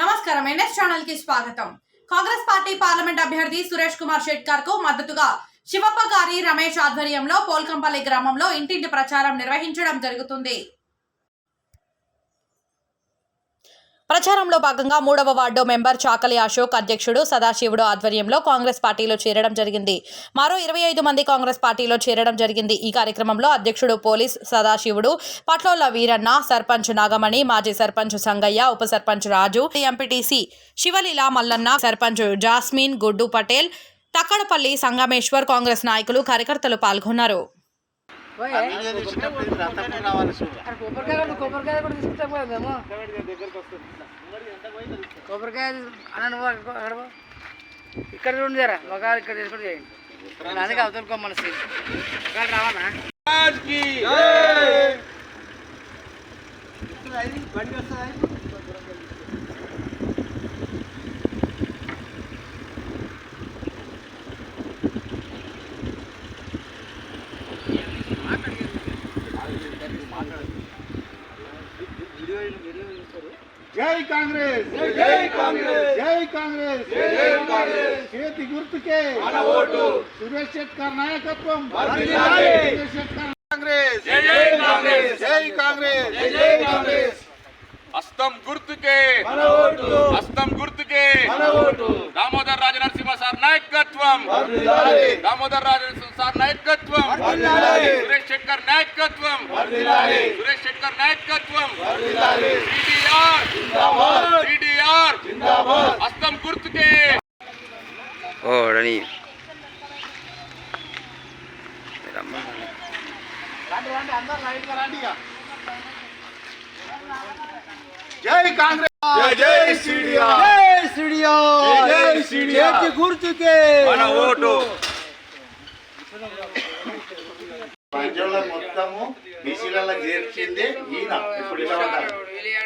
నమస్కారం. ఎన్ఎస్ ఛానల్కి స్వాగతం. కాంగ్రెస్ పార్టీ పార్లమెంట్ అభ్యర్థి సురేష్ కుమార్ షెట్కర్కు మద్దతుగా శివప్ప గారి రమేష్ ఆధ్వర్యంలో పోల్కంపల్లి గ్రామంలో ఇంటింటి ప్రచారం నిర్వహించడం జరుగుతుంది. ప్రచారంలో భాగంగా మూడవ వార్డు మెంబర్ చాకలి అశోక్ అధ్యక్షుడు సదాశివుడు ఆధ్వర్యంలో కాంగ్రెస్ పార్టీలో చేరడం జరిగింది. మరో ఇరవై ఐదు మంది కాంగ్రెస్ పార్టీలో చేరడం జరిగింది. ఈ కార్యక్రమంలో అధ్యక్షుడు పోలీస్ సదాశివుడు పట్లోల వీరన్న సర్పంచ్ నాగమణి మాజీ సర్పంచ్ సంగయ్య ఉప సర్పంచ్ రాజు ఎంపీటీసీ శివలీల మల్లన్న సర్పంచ్ జాస్మిన్ గుడ్డు పటేల్ తక్కడపల్లి సంగమేశ్వర్ కాంగ్రెస్ నాయకులు కార్యకర్తలు పాల్గొన్నారు. కొబ్బరికాయ కూడా కొబ్బరికాయ కూడా తీసుకుంటాం కదా మేము. కొబ్బరికాయ అన్న నువ్వు అక్కడ అక్కడ పో. ఇక్కడ చూడండి జరా ఒక ఇక్కడ తీసుకుంటే చేయండి. అందుకే అవతలుకో మనసు ఒకవేళ రావనా జై కాంగ్రెస్. జై కాంగ్రెస్. జై కాంగ్రెస్. జై కాంగ్రెస్. చేతి గుర్తుకే. మన ఓటు. సురేష్ శెట్కర్ నాయకత్వం. సురేష్ శెట్కర్ కాంగ్రెస్. జై కాంగ్రెస్. జై కాంగ్రెస్. జై కాంగ్రెస్. హస్తం గుర్తుకే. హస్తం గుర్తుకే. దామోదర్ రాజ నరసింహ సార్ నాయకత్వం. దామోదర్ రాజ నరసింహ సార్ నాయకత్వం. సురేష్ శెట్కర్ నాయకత్వం. సురేష్ శెట్కర్ నాయకత్వం సిడిఆర్ సిడిఆర్ హస్తం గుర్తుకే ఓ రని రండి రండి అందరూ లైన్గా రండి ఇక. జై కాంగ్రెస్ జై జై సిడిఆర్ జై సిడిఆర్ జై సిడిఆర్ చేతి గుర్తుకే మన ఓటు బాంజోళ్ళ మొత్తము బీసీలలో చేర్చింది ఈయన. ఇప్పుడు ఇలా ఉంటారు.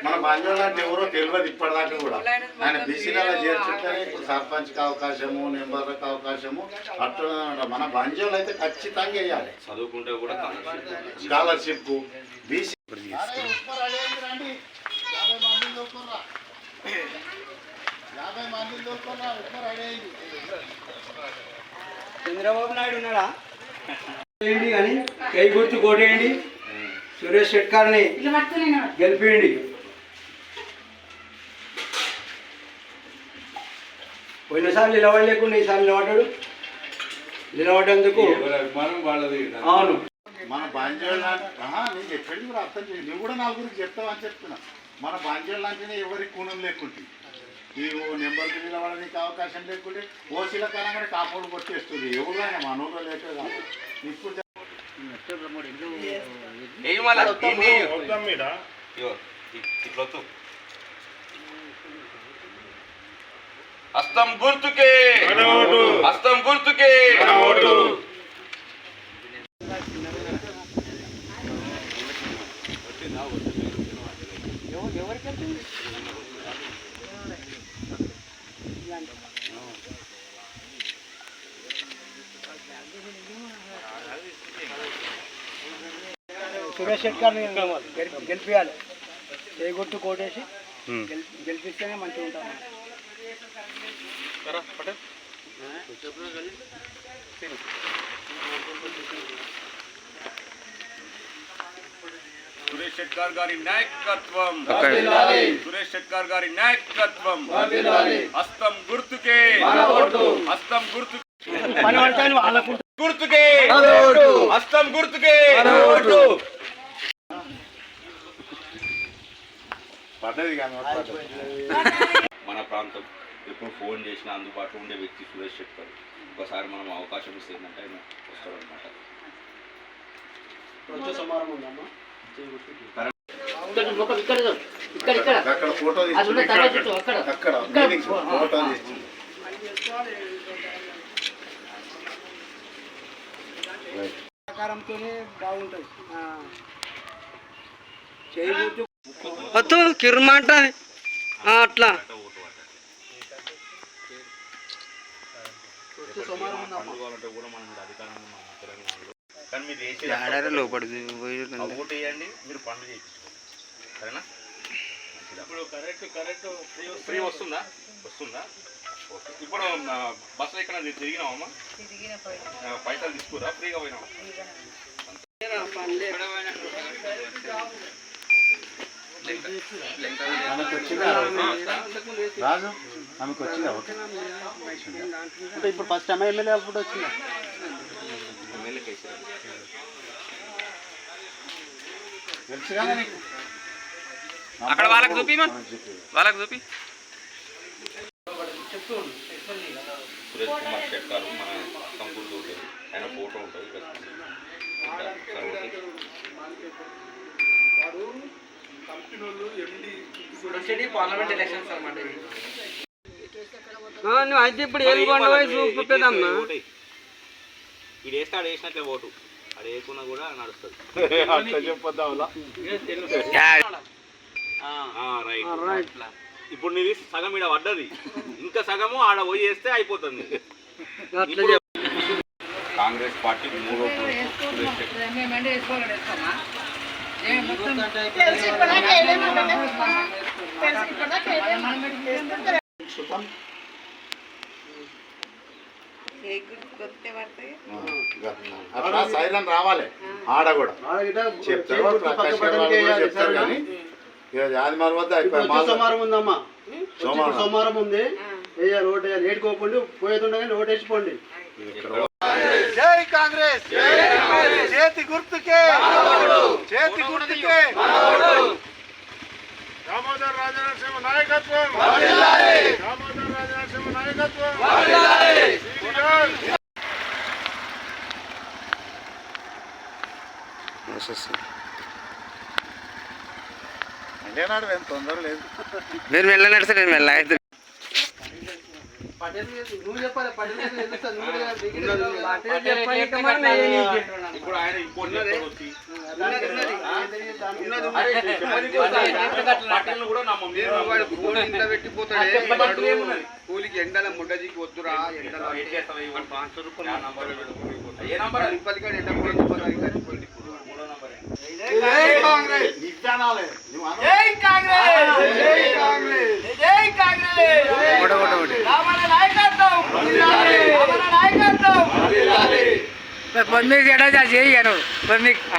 మన బాంజోళ్ళ అంటే ఎవరో తెలియదు ఇప్పటిదాకా కూడా. ఆయన బీసీలలో చేర్చుంటే ఇప్పుడు సర్పంచ్కి అవకాశము నెంబర్లకు అవకాశము అట్లా మన బాంజోళ్ళు అయితే ఖచ్చితంగా వేయాలి. చదువుకుంటే కూడా స్కాలర్షిప్ బీసీ చంద్రబాబు నాయుడు ఉన్నాడా? చేయండి కానీ కై గుర్తు కొట్టేయండి. సురేష్ షెట్కర్ని గెలిపియండి. పోయినసారి నిలబడలేకుండా ఈసారి నిలబడ్డాడు. నిలబడ్డందుకు అవును. మన బాంజోళ్ళ నేను ఎక్కడికి కూడా అర్థం చేయండి. నువ్వు కూడా నలుగురికి చెప్తావని చెప్తున్నా. మన బాంజోళ్ళ అంటేనే ఎవరికి కూనం లేకుంటే. ఈ నెంబర్కి నిలబడడానికి అవకాశం లేకుంటే ఓసీల కాలంగా కాపాడు కొట్టేస్తుంది. ఎవరైనా మనోళ్ళు లేక కాదు. ఇప్పుడు హస్తం గుర్తుకే. హస్తం గుర్తుకే. సురేష్ షెట్కర్ని గెలిపి- గెలిపియాలి. ఏ గుర్తు కోటేసి గెలిపి- గెలిపిస్తేనే మంచిగా ఉంటాం. సురేష్ శెట్కర్ గారి నాయకత్వం. సురేష్ శెట్కర్ గారి నాయకత్వం. హస్తం గుర్తుకే. హస్తం గుర్తు పని పడతాను వాళ్ళకు గుర్తుకే. పడ్డది మన ప్రాంతం ఎప్పుడు ఫోన్ చేసినా అందుబాటులో ఉండే వ్యక్తి సురేష్ శెట్కర్ ఒకసారి మనం అవకాశం ఇస్తే ఏంటంటే ఆయన వస్తాడు అనమాట అక్కడ ఫోటో అక్కడ. ఫోటో సహకారంతోనే బాగుంటుంది. చేయి గుర్తు వద్దు కిర్మాట అట్లా. లోపడి ఓటు వేయండి మీరు పనులు చేయించుకోండి. సరేనా? ఫ్రీ వస్తుందా? వస్తుందా? ఓకే ఇప్పుడు ఆ, బస్సులో ఎక్కడ తిరిగినావమ్మా ఆ, పైసలు తీసుకురా ఫ్రీగా పోయినావా ఆమెకు వచ్చిందా రాజు ఆమెకు వచ్చిందా ఓకే అంటే ఇప్పుడు ఫస్ట్ అమ్మాయి ఎమ్మెల్యే అప్పుడు వచ్చిందా ఎమ్మెల్యేకి వేసారు తెలుసుగానే నీకు అక్కడ వాళ్ళకి చూపి మన వాళ్ళకి చూపి కుమార్ చెట్టారు మన సంపూర్తి ఉంటుంది. ఆయన ఫోటో ఉంటుంది సార్ ఓకే పార్లమెంట్ ఎలక్షన్స్ అనమాట నువ్వు అయితే ఇప్పుడు ఏం కొండవై చూపెద్దమ్మా ఇది వేస్తే ఆడ వేసినట్లే ఓటు ఆడ వేయకున్నా కూడా నడుస్తుంది. రైట్ ఇప్పుడు నీది సగం ఈడ పడ్డది. ఇంకా సగము ఆడ పోయి వేస్తే అయిపోతుంది. కాంగ్రెస్ పార్టీ మూడో అట్లా సైరన్ రావాలి. ఆడ కూడా. చెప్తారు చెప్తారు కానీ ఆదివారం వద్ద సోమవారం ఉందమ్మా. సోమవారం. సోమవారం ఉంది. వేయాలి ఓటు వేయాలి ఏడుకోకండి పోయేతుండగానే ఓటు వేసిపోండి. జై కాంగ్రెస్. చేతి గుర్తుకే. చేతి గుర్తుకే. దామోదర్ రాజనరసింహ నాయకత్వం. దామోదర్ రాజనరసింహ నాయకత్వం. నేను ఇప్పుడు ఆయన వచ్చి పార్టీలను కూడా నమ్మం కూలికి ఎండల ముడ్డజీకి వద్దురా ఎండల పాంచ్ రూపాయలు? పలికాడు ఎండ కూడా కాంగ్రెస్ నిజానాలే నువ్వు అను. పొంది చేయను పొంది ఆయన